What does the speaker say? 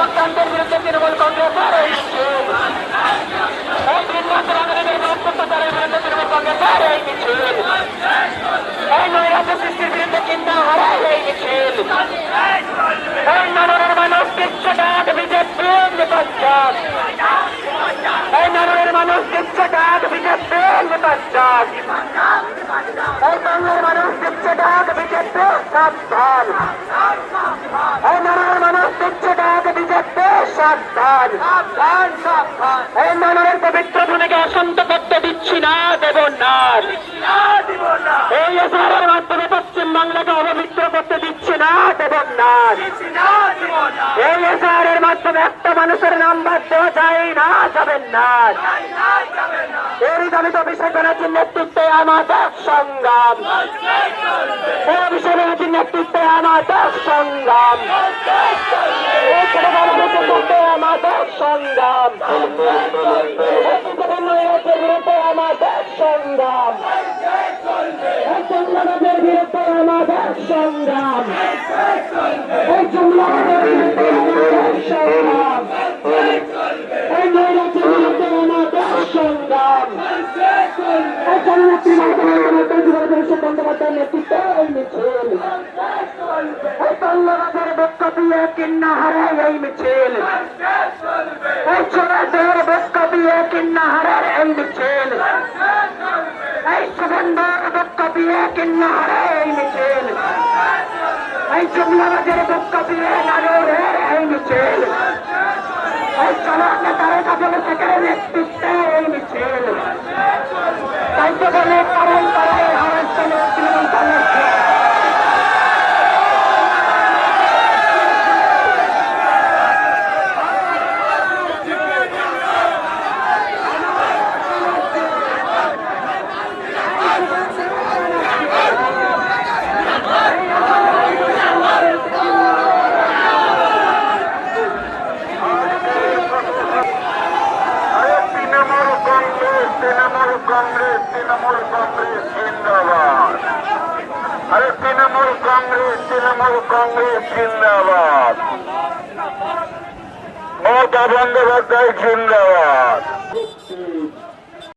সন্তানদের বিরুদ্ধে তৃণমূল কংগ্রেসের এই মিছিল এই বৃন্দাবন আন্দোলনের বক্তব্যের বিরুদ্ধে তৃণমূল কংগ্রেসের এই মিছিল এই নৈরাজ্য সৃষ্টির বিরুদ্ধে চিন্তা হারায় এই মিছিল এই নগরের মানুষ দিচ্ছে ডাক বিজেপির নিপঞ্চাক এই নগরের মানুষ দিচ্ছে ডাক বিজেপির পবিত্র ভূমিকে অশান্ত করতে দিচ্ছি না দেব না এই এসআরের মাধ্যমে পশ্চিম বাংলাকে অপবিত্র করতে দিচ্ছি না দেব না এই এসআরের মাধ্যমে একটা মানুষের নাম বাদ দেওয়া যায় না, যাবেন না। দলিত অভিষেক ব্যানার্জির নেতৃত্বে আমাদের সংগ্রাম। অভিষেক ব্যানার্জির নেতৃত্বে আমাদের সংগ্রাম। নেতৃত্বে আমাদের সংগ্রাম। বিরুদ্ধে আমাদের সংগ্রাম। বিরুদ্ধে আমাদের সংগ্রাম। জননেত্রী মমতা বন্দ্যোপাধ্যায় বন্দ্যোপাধ্যায়ের নেতৃত্বে এই মিছিল এই বক্ষ দিয়ে কিন্না হারে এই মিছিল এই চোরাদের বক্ষ দিয়ে কিন্না হারের এই মিছিল এই সুগন্ধর বক্ষ দিয়ে কিন্না হারে এই মিছিল এই জুমলাবাজের বক্ষ দিয়ে নাগরের এই মিছিল এই চলার নেতারে কাপড় শেখের নেতৃত্বে এই মিছিল তাই তো বলে কারণ করে আরেকজন তৃণমূল কংগ্রেস আরে তৃণমূল কংগ্রেস তৃণমূল কংগ্রেস তৃণমূল কংগ্রেস জিন্দাবাদ। আরে তৃণমূল কংগ্রেস তৃণমূল কংগ্রেস জিন্দাবাদ। মমতা বন্দ্যোপাধ্যায় জিন্দাবাদ।